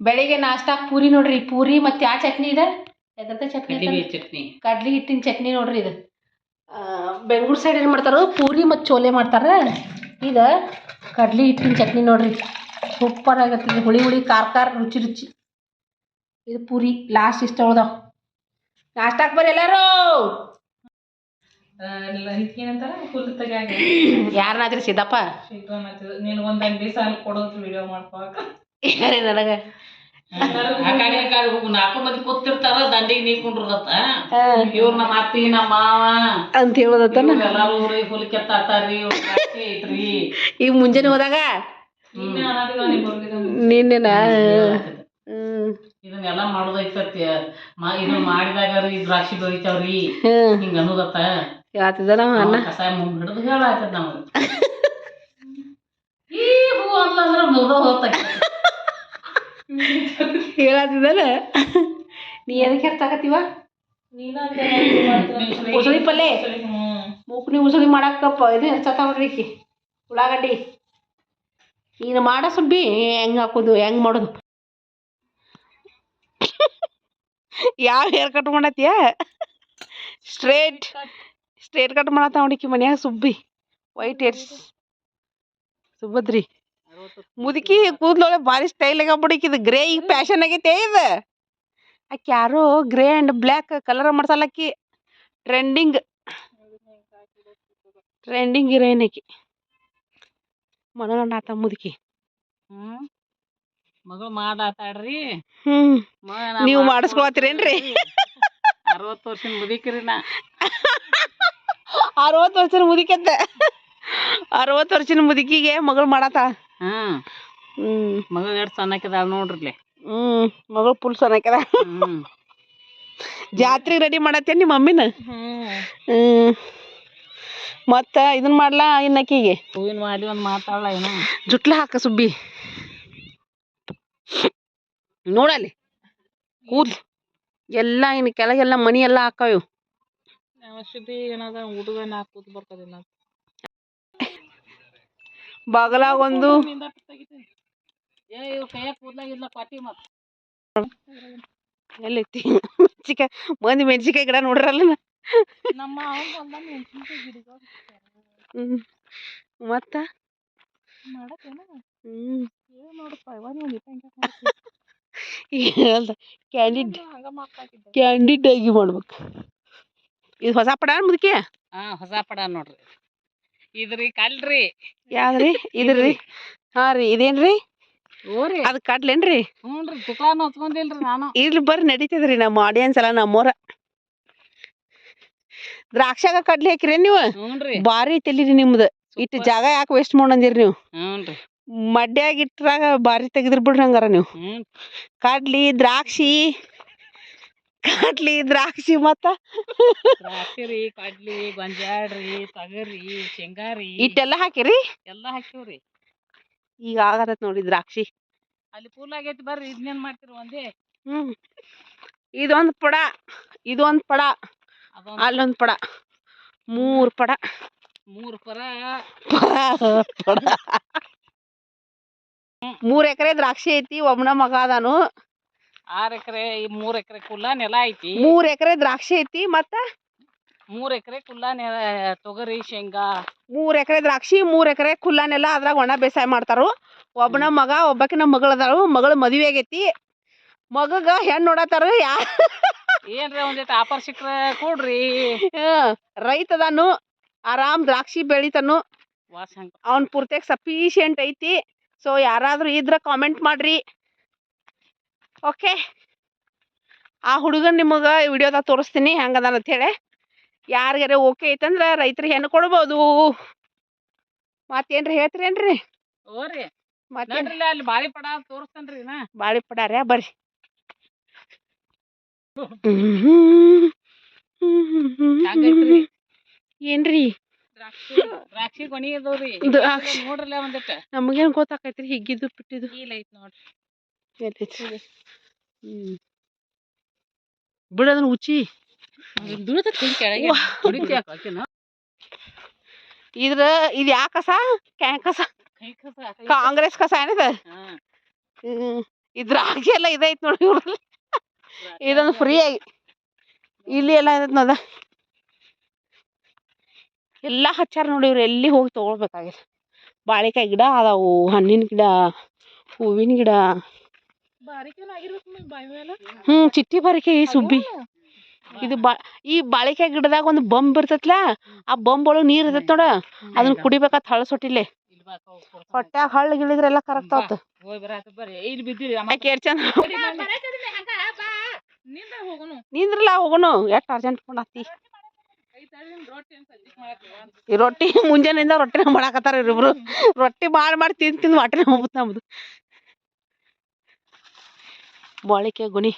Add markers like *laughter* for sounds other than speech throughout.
ಬೆಳಿಗ್ಗೆ ನಾಷ್ಟಾಕ್ ಪೂರಿ ನೋಡ್ರಿ ಪೂರಿ ಮತ್ತೆ ಯಾವ ಚಟ್ನಿ ಇದೆ? ಎದ್ರದ ಚಟ್ನಿ ಕಡ್ಲಿ ಚಟ್ನಿ. ಕಡ್ಲಿ ಹಿಟ್ಟಿನ ಚಟ್ನಿ ನೋಡ್ರಿ ಇದು. ಬೆಂಗಳೂರು ಸೈಡ್ ಏನು ಮಾಡ್ತಾರೆ ಪೂರಿ ಮತ್ತು ಚೋಲೆ ಮಾಡ್ತಾರೆ. ಇದು ಕಡ್ಲಿ ಹಿಟ್ಟಿನ ಚಟ್ನಿ ನೋಡ್ರಿ. ಸೂಪರ್ ಆಗತ್ತೆ ಇದು. ಹುಳಿ ಹುಳಿ ಖಾರ ಖಾರ ರುಚಿ ರುಚಿ. ಇದು ಪೂರಿ ಲಾಸ್ಟ್ ಇಷ್ಟ ಉಳ್ದಾವ. ನಾಷ್ಟಾಕ್ ಬರ್ರಿ ಎಲ್ಲರೂ! ಏನಂತಾರ? ಫುಲ್ ತೆಗ್ಯಾಗ. ಯಾರನ್ನಾದ್ರಿ ಸಿದ್ದಪ್ಪ? ನೀನು ಒಂದ್ ಅಂಗಡಿ ಸಾಲ ಕೊಡೋದು ವಿಡಿಯೋ ಮಾಡ್ಕೋಕ ಯಾರೇ ನನಗೆ. ಆ ಕಡೆ ಈ ಕಡೆ ಹೋಗು ನಾಲ್ಕು ಮಂದಿ ಕೂತಿರ್ತಾರ ದಂಡಿಗೆ ನೀ ಕುಂಡ್ರದತ್ತ. ಇವ್ರ ನಮ್ಮ ಅತ್ತಿ ನಮ್ಮ ಮಾವ. ಅಂತ ಎಲ್ಲಾರು ಕೆತ್ತಾತಾರ್ರಿ ಐತ್ರಿ. ಈಗ ಮುಂಜಾನೆ ಹೋದಾಗ? ನಿನ್ನೆನ? ಇದನ್ನೆಲ್ಲ ಮಾಡೋದೈತತಿ ಮಾ ಇದನ್ನ ಮಾಡಿದಾಗ ರೀ ದ್ರಾಕ್ಷಿ ಬೆಳಿತಾವ್ರಿ. ರೀ ಹಿಂಗ ಅನ್ನೋದತ್ತ. ಹೇಳ್ತಿದ್ದ ನಮ್ಮ ಅಣ್ಣ? ಕಸಾಯ ಮುಂದ್ ಹಿಡಿದು ಹೇಳಾಯ್ತದ ನಮ್ಗೆ. ಈ ಹೂ ಅಂದ್ಲಂದ್ರ ಮುಗ್ದ ಹೋಗ್ತೈತಿ ಹೇಳತ್ತಿದ್ದಲ್ಲ ನೀ ಎದಕ್ಕೆ ಹೆರ್ತಾಕತ್ತೀವ? ಉಸುಳಿ ಪಲ್ಲೆ. ಮೂಕ್ನಿ ಉಸುಳಿ ಮಾಡಕ್ಕಪ್ಪ ಇದು ಹೆರ್ಸತ್ತ ನೋಡ್ರಿ ಉಳ್ಳಾಗಡ್ಡಿ. ನೀನು ಮಾಡ ಸುಬ್ಬಿ ಹೆಂಗ್ ಹಾಕೋದು ಹೆಂಗ್ ಮಾಡೋದು? ಯಾವ ಹೇರ್ ಕಟ್ ಮಾಡತ್ತೀಯ? ಸ್ಟ್ರೇಟ್ ಸ್ಟ್ರೇಟ್ ಕಟ್ ಮಾಡತ್ತ ನೋಡಿಕಿ ಮನ್ಯಾಗ ಸುಬ್ಬಿ. White hairs ಸುಭದ್ರಿ. ಮುದುಕಿ ಕೂದಲೊಳಗೆ ಭಾರಿ ಸ್ಟೈಲ್ ಆಗ್ಬಿಡಿಕಿದು ಗ್ರೇ ಈಗ ಫ್ಯಾಷನ್ ಆಗೈತೆ ಇದು. ಆಕೆ ಯಾರೋ ಗ್ರೇ ಆ್ಯಂಡ್ ಬ್ಲ್ಯಾಕ್ ಕಲರ್ ಮಾಡ್ಸಲ್ಲಕ್ಕಿ ಟ್ರೆಂಡಿಂಗ್ ಟ್ರೆಂಡಿಂಗ್ ಹೀರೋಯಿನ್ ಆಕಿ. ಮನಗಂಡ ಆತ ಮುದುಕಿ. ಮಗಳು ಮಾಡಾತಾಡ್ರಿ ಹ್ಮ್. ನೀವು ಮಾಡಿಸ್ಕೊಳತ್ತೀರೇನ್ರಿ? ಅರವತ್ತು ವರ್ಷದ ಮುದುಕಿರಿ ನಾ. *laughs* ಅರವತ್ತು ವರ್ಷದ ಅರವತ್ತು ವರ್ಷದ ಮುದುಕಿಗೆ ಮಗಳು ಮಾಡತ್ತ ಹ್ಮ್ ಹ್ಮ್. ಮಗಳು ಎಷ್ಟು ಸಣ್ಣಕ್ಕಿದಾಳ ನೋಡ್ರಿ ಹ್ಮ್ ಮಗಳು ಫುಲ್ ಸಣ್ಣಕ್ಯದ ಹ್ಮ್. ಜಾತ್ರೆಗೆ ರೆಡಿ ಮಾಡತ್ತೇ ನಿಮ್ಮ ಮಮ್ಮಿನ? ಹ್ಮ್. ಮತ್ತ ಇದನ್ ಮಾಡ್ಲಾ ಇನ್ನಕ್ಕಿಗೆ ಹೂವಿನ ಮಾಡಿ ಒಂದು ಮಾತಾಡಲ್ಲ ಏನು ಜುಟ್ಲ ಹಾಕ ಸುಬ್ಬಿ. ನೋಡಲ್ಲಿ. ಕೂದ್ಲು. ಎಲ್ಲ ಇನ್ನು ಕೆಳಗೆಲ್ಲ ಮನಿ ಎಲ್ಲ ಹಾಕವು ಔಷಧಿ ಏನದ ಹುಡುಗ ನಾಲ್ಕು ಬರ್ತದಿಲ್ಲ ಬಾಗಲಾಗ ಒಂದು ಎಲ್ಲೈತಿ ಮೆಣಸಿಕಾಯಿ ಮಂದಿ ಮೆಣಸಿಕಾಯಿ ಗಿಡ ನೋಡ್ರಲ್ಲ ಹ್ಮ್ ಮತ್ತ? ಹೇಳ್ದ ಕ್ಯಾಂಡಿಡ್ ಕ್ಯಾಂಡಿಡ್ ಆಗಿ ಮಾಡ್ಬೇಕು. ಇದು ಹೊಸ ಪಡ ಮುದಕ್ಕೆ ಹಾ ಹೊಸ ಪಡ ನೋಡ್ರಿ. ಇದ್ರಿ ಕಲ್ರಿ. ಯಾವ್ದ್ರಿ? ಇದ್ರಿ. ಹಾ ರೀ ಇದೇನ್ರಿ? ಓರಿ ಅದ್ ಕಡ್ಲೇನ್ರಿ? ಹ್ಞೂನ್ರಿ ತುಕ್ಲಾನ ಹೊತ್ಕೊಂಡಿಲ್ರಿ ನಾನು. ಇರ್ಲಿ ಬರ್ರಿ ನಡೀತದ್ರಿ ನಮ್ಮ ಆಡಿಯನ್ಸ್ ಎಲ್ಲ ನಮ್ಮೋರ. ದ್ರಾಕ್ಷಾಗ ಕಡ್ಲಿ ಹಾಕಿರಿ ನೀವು? ಹ್ಞೂನ್ರಿ ಬಾರಿ ತೆಲೀರಿ ನಿಮ್ದು. ಇಟ್ಟು ಜಾಗ ಯಾಕೆ ವೇಸ್ಟ್ ಮಾಡಂದಿರಿ ನೀವು? ಹ್ಞೂನ್ರಿ ಮಡ್ಯಾಗ ಇಟ್ರಾಗ ಬಾರಿ ತೆಗೆದಿರ್ ಬಿಡ್ರಿ ಹಂಗಾರ ನೀವು. ಹ್ಞೂ ಕಡ್ಲಿ ದ್ರಾಕ್ಷಿ ಕಡ್ಲಿ ದ್ರಾಕ್ಷಿ ಮತ್ತ? ದ್ರಾಕ್ಷಿ ರೀ ಕಡ್ಲಿ ಗೊಂಜಾಳ ರೀ. ಶೇಂಗಾರಿ ಇಟ್ಟೆಲ್ಲ ಹಾಕಿರಿ? ಎಲ್ಲ ಹಾಕಿವ್ರಿ ಈಗ ಆಗತ್ತ ನೋಡಿ ದ್ರಾಕ್ಷಿ. ಅಲ್ಲಿ ಫುಲ್ ಆಗೈತಿ ಬರ್ರಿ ಇದನ್ನೇನ್ ಮಾಡ್ತೀರಿ ಒಂದೇ? ಹ್ಮ್. ಇದೊಂದ್ ಪಡ ಇದೊಂದ್ ಪಡ ಅಲ್ಲೊಂದು ಅಲ್ಲೊಂದ್ ಪಡ ಮೂರ್ ಪಡ. ಮೂರ್ ಪರ ಪಡ. *laughs* ಮೂರ್ ಎಕರೆ ದ್ರಾಕ್ಷಿ ಐತಿ ಒಬ್ಬನ ಮಗ ಅದಾನು. ಆರ್ ಎಕರೆ ಮೂರ್ ಎಕರೆ ಕುಲ್ಲ ನೆಲ ಐತಿ. ಮೂರ್ ಎಕರೆ ದ್ರಾಕ್ಷಿ ಐತಿ ಮತ್ತ? ಮೂರ್ ಎಕರೆ ಕುಲ್ಲ ನೆಲ ತೊಗರಿ ಶೇಂಗಾ. ಮೂರ್ ಎಕರೆ ದ್ರಾಕ್ಷಿ ಮೂರ್ ಎಕರೆ ಕುಲ್ಲಾನೆಲ್ಲ ಅದ್ರಾಗ ಒಣ ಬೇಸಾಯ ಮಾಡ್ತಾರು. ಒಬ್ಬನ ಮಗ ಒಬ್ಬಕಿನ ಮಗಳ ಅದಾಳು ಮಗಳ ಮದುವೆ ಆಗೈತಿ. ಮಗಗ ಹೆಣ್ ನೋಡತಾರ ಯಾ ಏನ್ರಿ ಒಂದಿಟ್ಟು ಆಫರ್ ಸಿಕ್ರ ಕೊಡ್ರಿ. ರೈತ ಅದಾನು ಆರಾಮ್ ದ್ರಾಕ್ಷಿ ಬೆಳಿತಾನು. ಅವ್ನ ಪೂರ್ತಿಯಾಗ ಸಫಿಶಿಯಂಟ್ ಐತಿ. ಸೊ ಯಾರಾದ್ರೂ ಇದ್ರ ಕಾಮೆಂಟ್ ಮಾಡ್ರಿ. ಓಕೆ. ಆ ಹುಡುಗನ ನಿಮಗೆ ವಿಡಿಯೋದಾಗ ತೋರಿಸ್ತೀನಿ ಹೆಂಗದಾನ ಅಂತ ಹೇಳಿ ಯಾರಿಗಾರ ಓಕೆ ಐತಂದ್ರೆ ರೈತರಿಗೆ ಹೆಣ್ಣು ಕೊಡ್ಬೋದು. ಮತ್ತೇನ್ರಿ ಹೇಳ್ತೀರೇನ್ರಿ? ಓರಿ ಮತ್ತೇನ್? ನಡ್ರಿಲ್ಲ ಅಲ್ಲಿ ಬಾಳಿ ಪಡ ತೋರಿಸ್ತೇನ್ರಿ ನಾ. ಬಾಳಿ ಪಡಾರ್ಯಾ? ಬರ್ರಿ. ಏನ್ರಿ? ದ್ರಾಕ್ಷಿ ಗೊಣಿ ಅದಾವ್ರಿ. ದ್ರಾಕ್ಷಿ. ನೋಡ್ರಲ್ಲ ಒಂದಿಟ್ಟು. ನಮಗೇನ್ ಗೊತ್ತಾಕೈತ್ರಿ ಹಿಗ್ಗಿದ್ದು ಬಿಟ್ಟಿದ್ದು? ಇಲ್ಲ ಐತ್ ನೋಡ್ರಿ. ಬಿಡೋದನ್ನ ಉಚ್ಚಿ. ಇದ್ರ ಇದು ಯಾ ಕಸ? ಕಸ? ಕಾಂಗ್ರೆಸ್ ಕಸ ಏನಿದ? ಇದ್ರ ಆಗಿ ಎಲ್ಲ ಇದೈತ್ ನೋಡಿ ಇವ್ರಲ್ಲಿ. ಇದೊಂದು ಫ್ರೀ ಆಗಿ ಇಲ್ಲಿ ಎಲ್ಲ ಇದೈತ್ ನೋದ ಎಲ್ಲ ಹಚ್ಚಾರ ನೋಡಿ ಇವ್ರು ಎಲ್ಲಿ ಹೋಗಿ ತಗೊಳ್ಬೇಕಾಗಿದೆ ಬಾಳೆಕಾಯಿ ಗಿಡ ಅದಾವು ಹಣ್ಣಿನ ಗಿಡ ಹೂವಿನ ಗಿಡ. ಹ್ಞೂ ಚಿಟ್ಟಿ ಬಾರಿಕಾಯಿ ಸುಬ್ಬಿ. ಇದು ಬಾ ಈ ಬಾಳಿಕೆ ಗಿಡದಾಗ ಒಂದು ಬಂಬ್ ಇರ್ತೈತಲ್ಲ ಆ ಬಂಬ್ ಒಳಗೆ ನೀರು ಇರ್ತೈತ್ ನೋಡ ಅದನ್ನ ಕುಡಿಬೇಕಾತ್ ಸೊಟ್ಟಿಲೆ. ಹೊಟ್ಯಾಗ ಹಳ್ಳ ಗಿಳಿದ್ರೆಲ್ಲ ಕರೆಕ್ಟ್ ಆತ. ನಿಂದ್ರಲ್ಲ ಹೋಗೋಣ ಎಷ್ಟು ಅರ್ಜೆಂಟ್ ಮಾಡತ್ತಿ ಈ ರೊಟ್ಟಿ ಮುಂಜಾನೆಯಿಂದ ರೊಟ್ಟಿನ ಮಾಡಾಕತ್ತಾರ ಇವ್ರಿಬ್ರು. ರೊಟ್ಟಿ ಮಾಡಿ ಮಾಡಿ ತಿಂದು ತಿಂದು ಹೊಟ್ಟೆ ಹೋಗ್ಬಿಟ್ಟು ನಮ್ದು. ಬಾಳಿಕೆ ಗುಣಿ.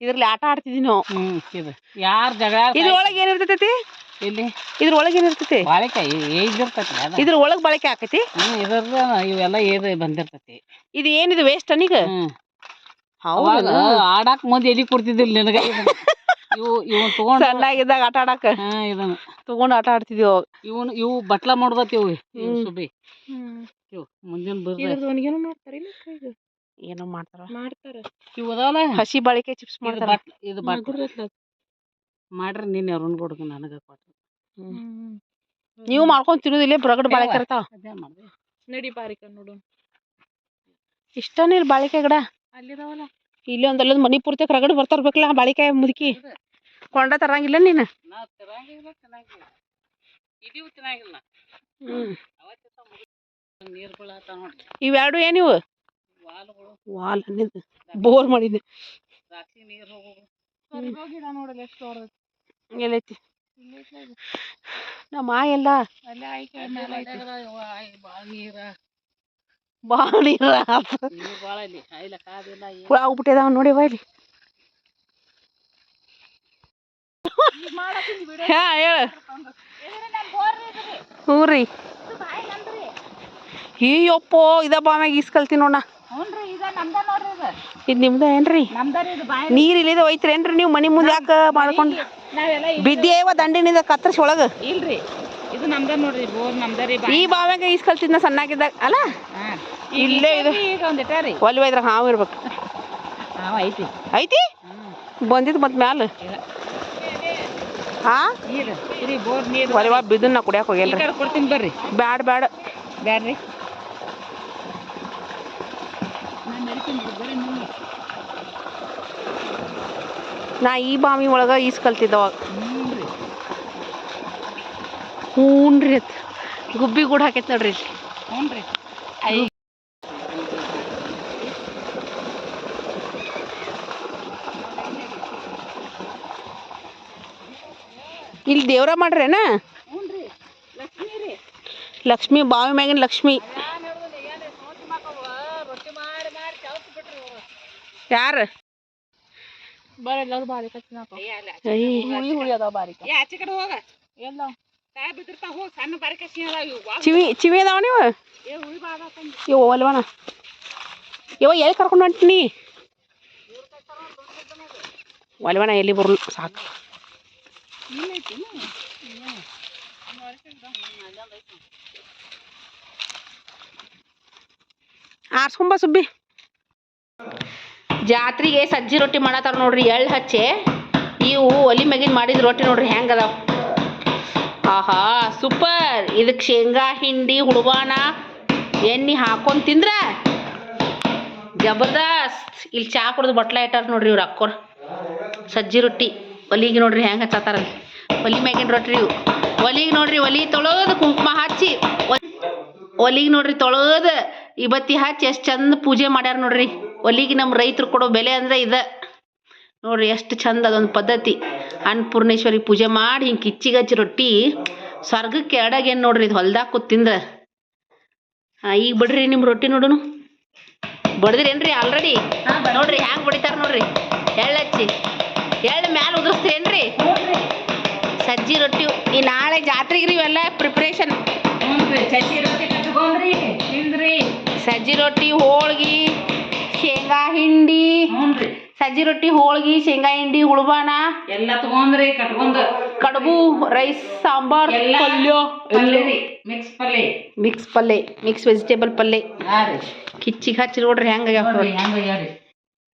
ಇದ್ರಲ್ಲಿ ಆಟ ಆಡ್ತಿದ್ವಿ ನಾವು. ಹ್ಮ್ ಇದು ಯಾರ್ ಜಗಳ ಇದ್ರೊಳಗೆ ಏನಿರ್ತೈತಿ ಇಲ್ಲಿ ಇದ್ರೊಳಗೆ ಏನಿರ್ತೈತಿ ಬಾಳೆಕಾಯಿ ಇದಿರ್ತೈತಿ ಅದ. ಇದ್ರ ಒಳಗೆ ಬಾಳಿಕೆ ಆಕತಿ ಹ್ಮ್ ಇದ್ರದ ಇವೆಲ್ಲ ಏದು ಬಂದಿರ್ತೈತಿ. ಇದು ಏನಿದು ವೇಸ್ಟ್ ಅನಿಗ? ಹ್ಮ್. ಹೌದು. ಅವಾಗ ಆಡಾಕ್ ಮಂದಿ ಎಲ್ಲಿ ಕೊಡ್ತಿದ್ದಿಲ್ಲ ನಿನಗ ಇದನ್ನ. *laughs* ಇವು ಇವ್ ತಗೊಂಡ್ ಸಣ್ಣಾಗಿದ್ದಾಗ ಆಟ ಆಡಾಕ. ಹಾ ಇದನ್ನ. ತಗೊಂಡ್ ಆಟ ಆಡ್ತಿದ್ವಿ ಅವಾಗ. ಇವನ್ ಇವು ಬಟ್ಲ ಮಾಡ್ದತಿ ಇವು ಇವು ಹ್ಮ್. ಸುಬಿ ಇವು ಮುಂದಿನ ಬರ್ದ ಏನೋ ಮಾಡ್ತಾರ? ಮಾಡ್ತಾರ. ಇವು ಅದಾವಲ್ಲ ಹಸಿ ಬಾಳಿಕೆ ಚಿಪ್ಸ್ ಮಾಡ್ತಾರ? ಇದು ಬಟ್ಲ ಮಾಡ್ರಿ ನೀನ್ ಅರುಣ್ ಕೊಡ್ದು ನನಗ ಕೊಟ್ರು. ನೀವು ಮಾಡ್ಕೊಂಡ್ ತಿನ್ನೋದಿಲ್ಲ ಪ್ರಗಡ ಬಾಳಿಕೆ ಇರ್ತಾವ? ನಡಿ ಬಾರಿಕ ನೋಡು. ಇಷ್ಟನೇ ಇಲ್ಲ ಬಾಳಿಕೆ ಗಿಡ? ಅಲ್ಲಿದಾವಲ್ಲ. ಇಲ್ಲಿ ಒಂದ್ ಅಲ್ಲೊಂದ್ ಮನಿ ಪೂರ್ತಿ ರಗಡ್ ಬರ್ತಾರ್ಬೇಕಲ್ಲ ಬಾಳಿಕಾಯಿ ಮುದುಕಿ? ಕೊಂಡ ತರಂಗಿಲ್ಲ ನೀನು? ಇವೆರಡು ಏನಿವು ವಾಲ್ ಬೋರ್ ಮಾಡಿದ್ದೆ. ಎಲ್ಲೈತಿ. ನಮ್ಮ ಆ ಎಲ್ಲ ಅಲ್ಲೇ ಆಯ್ಕೆ ಮೇಲೆ ಐತಿ ಬಾಳ ನೀರ. ಭಾಳ ಆಗ್ಬಿಟ್ಟಿದಾವ ನೋಡಿ ಇಲ್ಲಿ. ಹಾ ಹೇಳ. ಹ್ಞೂ ರೀ. ಅಯ್ಯಪ್ಪೋ ಇದ ಬಾಮ್ಯಾಗ ಈಸ್ಕಲ್ತೀನಿ ನೋಡ ಇದ. ನಮ್ದ ನಿಮ್ದ ಏನ್ರಿ? ನೀರ್ ಇಲ್ಲಿದ ಒಯ್ತ್ರೇನ್ರಿ ನೀವು? ಮನಿ ಮುಂದೆ ಯಾಕೆ ಮಾಡ್ಕೊಂಡು ಬಿದ್ದೇವ ದಂಡಿನಿಂದ ಕತ್ತರಿಸಿ ಒಳಗೆ. ಇಲ್ರಿ. ಇದು ನಮ್ದ ನೋಡ್ರಿ ಬೋರ್ ನಮ್ದರಿ ಈ ಬಾವ್ಯಾಗ ಈಸ್ಕಲ್ತಿದ್ನ ಸಣ್ಣಾಗಿದ್ದಾಗ ಅಲ್ಲ? ಇಲ್ಲೇ ಇದು ಒಲ್ವೆ ಇದ್ರಾಗ ಹಾವು ಇರ್ಬೇಕು. ಐತಿ. ಐತಿ? ಬಂದಿದ್ದು ಮತ್ತೆ ಮ್ಯಾಲ. ಹಾ? ನೀರು ಇರಿ ಬೋರ್ ನೀರು. ಒಲಿವ ಬಿದ್ದನ್ನ ಕುಡಿಯಾಕ ಈ ಕಡೆ ಕೊಡ್ತೀನಿ ಬರ್ರಿ. ಬ್ಯಾಡ ಬ್ಯಾಡ. ಬ್ಯಾಡ್ರಿ ನಾನು ನಡಿತೀನಿ ಬಿಡು, ಬರ್ರಿ ನೀವು ನಾ ಈ ಬಾವಿ ಒಳಗ ಈಸ್ ಕಲ್ತಿದ್ದವಾಗ ಹ್ಞೂನ್ರಿ ಅತ್. ಗುಬ್ಬಿ ಗೂಡ್ ಹಾಕೈತೆ ನೋಡ್ರಿ ಇಲ್ಲಿ. ಐ ಇಲ್ಲಿ ದೇವ್ರ ಮಾಡ್ರೇನ? ಲಕ್ಷ್ಮೀ ರೀ. ಬಾವಿ ಮ್ಯಾಗಿನ ಲಕ್ಷ್ಮಿ. ಯಾರು? ಬರ್ರಿ ಎಲ್ಲರೂ ತಿನ್ನಾಕ ಹುಳಿ ಹುಳಿ ಅದಾವ ಬಾರಿಕ ಏ ಆಚೆ ಕಡೆ ಹೋಗ. ಎಲ್ಲ. ಕಾಯಿ ಬಿದ್ದಿರ್ತಾವ ಹೋಗಿ ಸಣ್ಣ ಬಾರಿಕ ಇವು. ಚಿವಿ ಚಿವಿ ಅದಾವ ನೀವು? ಏ ಹುಳಿ ಇವ ಎಲ್ಲಿ ಕರ್ಕೊಂಡು ಹೊಂಟಿನಿ ಒಲ್ವಣ ಎಲ್ಲಿ ಬರ್ಲು? ಸಾಕು. ಆರ್ಸ್ಕೊಂಬ ಸುಬ್ಬಿ. ಜಾತ್ರೆಗೆ ಸಜ್ಜಿ ರೊಟ್ಟಿ ಮಾಡತ್ತಾರ ನೋಡ್ರಿ ಎಳ್ಳು ಹಚ್ಚಿ. ಇವು ಒಲಿ ಮ್ಯಾಗಿನ ಮಾಡಿದ ರೊಟ್ಟಿ ನೋಡ್ರಿ ಹೆಂಗ್ ಅದಾವ. ಆಹಾ, ಸೂಪರ್. ಇದಕ್ಕೆ ಶೇಂಗಾ, ಹಿಂಡಿ ಹುಡುವಾನ ಎಣ್ಣೆ ಹಾಕೊಂಡು ತಿಂದ್ರ ಜಬರ್ದಸ್ತ್. ಇಲ್ಲಿ ಚಾ ಕುಡ್ದು ಬಟ್ಲ ಇಟ್ಟಾರ ನೋಡ್ರಿ ಇವ್ರು ಅಕ್ಕೋರ್. ಸಜ್ಜಿ ರೊಟ್ಟಿ ಒಲಿಗೆ ನೋಡ್ರಿ ಹೆಂಗೆ ಹಚ್ಚತ್ತಾರ ಒಲಿ ಮ್ಯಾಗಿನ ರೊಟ್ಟಿ ಇವು. ಒಲಿಗೆ ನೋಡ್ರಿ ಒಲಿ ತೊಳೋದು ಕುಂಕುಮ ಹಚ್ಚಿ. ಒಲಿಗೆ ನೋಡ್ರಿ ತೊಳೋದು. ಇಬತ್ತಿ ಹಚ್ಚಿ ಎಷ್ಟು ಚಂದ ಪೂಜೆ ಮಾಡ್ಯಾರ ನೋಡ್ರಿ. ಒಲಿಗೆ ನಮ್ಮ ರೈತರು ಕೊಡೋ ಬೆಲೆ ಅಂದ್ರೆ ಇದ. ನೋಡ್ರಿ ಎಷ್ಟು ಚಂದ ಅದೊಂದು ಪದ್ಧತಿ. ಅನ್ನಪೂರ್ಣೇಶ್ವರಿ ಪೂಜೆ ಮಾಡಿ ಹಿಂಗೆ ಕಿಚ್ಚಿಗೆ ಹಚ್ಚಿ ರೊಟ್ಟಿ. ಸ್ವರ್ಗಕ್ಕೆ ಎಡಗೇನು ನೋಡ್ರಿ ಇದು ಹೊಲ್ದಾಗ ತಿಂದ್ರೆ. ಹಾಂ ಈಗ ಬಿಡ್ರಿ ನಿಮ್ಮ ರೊಟ್ಟಿ ನೋಡುನು. ಬಡ್ದಿರೇನ್ರಿ ಆಲ್ರೆಡಿ ನೋಡ್ರಿ ಹ್ಯಾಂಗ್ ಬಡಿತಾರ ನೋಡ್ರಿ. ಎಳ್ಳು ಹಚ್ಚಿ. ಎಳ್ಳು ಮ್ಯಾಲ ಉದುರಿಸ್ತೀರೇನ್ರಿ? ಸಜ್ಜಿ ರೊಟ್ಟಿ. ಈ ನಾಳೆ ಜಾತ್ರೆಗೆ ರೀ ಇವೆಲ್ಲ ಪ್ರಿಪ್ರೇಷನ್ ಸಜ್ಜಿ ರೊಟ್ಟಿ ಹೋಳ್ಗಿ ಶೇಂಗಾ ಹಿಂಡಿ ಹ್ಞೂನ್ರಿ ಸಜ್ಜಿ ರೊಟ್ಟಿ ಹೋಳ್ಗಿ ಶೇಂಗಾ ಹಿಂಡಿ ಉಳ್ಬಾಣ ಎಲ್ಲ ತಗೊಂಡ್ರಿ ಕಟ್ಕೊಂಡ್. ಕಡುಬು ರೈಸ್ ಸಾಂಬಾರ್ ಎಲ್ಲ ಪಲ್ಯ ಮಿಕ್ಸ್ ಪಲ್ಲೆ ಮಿಕ್ಸ್ ಪಲ್ಯ ಮಿಕ್ಸ್ ವೆಜಿಟೇಬಲ್ ಪಲ್ಲೆ ಹಾ ರೀ. ಕಿಚ್ಚಿಗೆ ಹಚ್ಚಿ ನೋಡ್ರಿ ಹೆಂಗ ನೋಡ್ರಿ ಹೆಂಗ ಆಗ್ಯಾವ್ರಿ.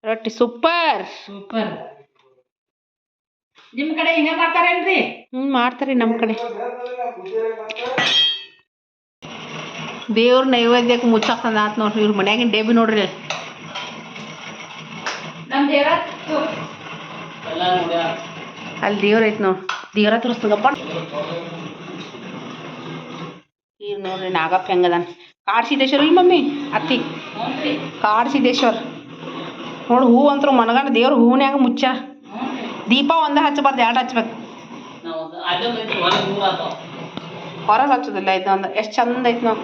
ರೊಟ್ಟಿ ಸೂಪರ್. ಸೂಪರ್. ನಿಮ್ ಕಡೆ ಹಿಂಗ ಮಾಡ್ತಾರೇನ್ರಿ? ಹ್ಮ್ ಮಾಡ್ತಾರಿ ನಮ್ಮ ಕಡೆ. ದೇವ್ರ ನೈವೇದ್ಯಕ್ಕೆ ಮುಚ್ಚಾಕ್ತಂದ ಆತ್ ನೋಡ್ರಿ ಇವ್ರ ಮನ್ಯಾಗಿನ ಡೇಬಿ ನೋಡ್ರಿ. ಅಲ್ಲಿ. ನಮ್ ದೇವ್ರ ಅಲ್ಲಿ ದೇವ್ರ ಐತ್ ನೋಡ್. ದೇವ್ರ ತೋರಿಸ್ತದಪ್ಪ ಈಗ ನೋಡ್ರಿ ನಾಗಪ್ಪ ಹೆಂಗದಾನ ಕಾಡ್ ಸಿದ್ದೇಶ್ವರ ಇಲ್ಲ ಮಮ್ಮಿ ಅತ್ತಿ. ಕಾಡ್ ಸಿದ್ದೇಶ್ವರ್ ನೋಡು ಹೂ ಅಂತೂ ಮನಗಂಡ ದೇವ್ರ ಹೂನ್ಯಾಗ ಮುಚ್ಚ. ದೀಪ ಒಂದ ಹಚ್ಚಬಾರ್ದು ಎರಡು ಹಚ್ಬೇಕು. ಹೊರಗೆ ಹಚ್ಚೋದಿಲ್ಲ ಇದು ಒಂದು. ಎಷ್ಟು ಚಂದ ಐತೆ ನಾವು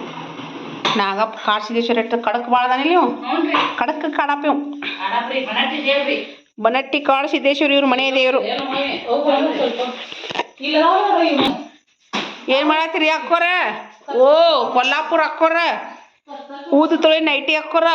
ನಾಗಪ್ಪ ಕಾಶಿದೇಶ್ವರ ಇಟ್ಟು ಎಷ್ಟು ಭಾಳ ಅದಾನಿಲ್ಲ ನೀವು ಖಡಕ್ ಕಡಕ್ ಕಾಡಪ್ಪ ಇವ್? ಆಡಪ್ರಿ ಬನಾಟಿ ದೇವ್ರಿ. ಬನಟ್ಟಿ ಕಾಡ್ ಸಿದ್ದೇಶ್ವರಿ ಇವ್ರ ಮನೆ ದೇವರು. ಏನ್ ಮಾಡತ್ತೀರಿ ಅಕ್ಕೋರ? ಓ ಕೊಲ್ಲಾಪುರ ಅಕ್ಕೋರ? ಊದು ತೊಳಿ ನೈಟಿ ಅಕ್ಕೋರ?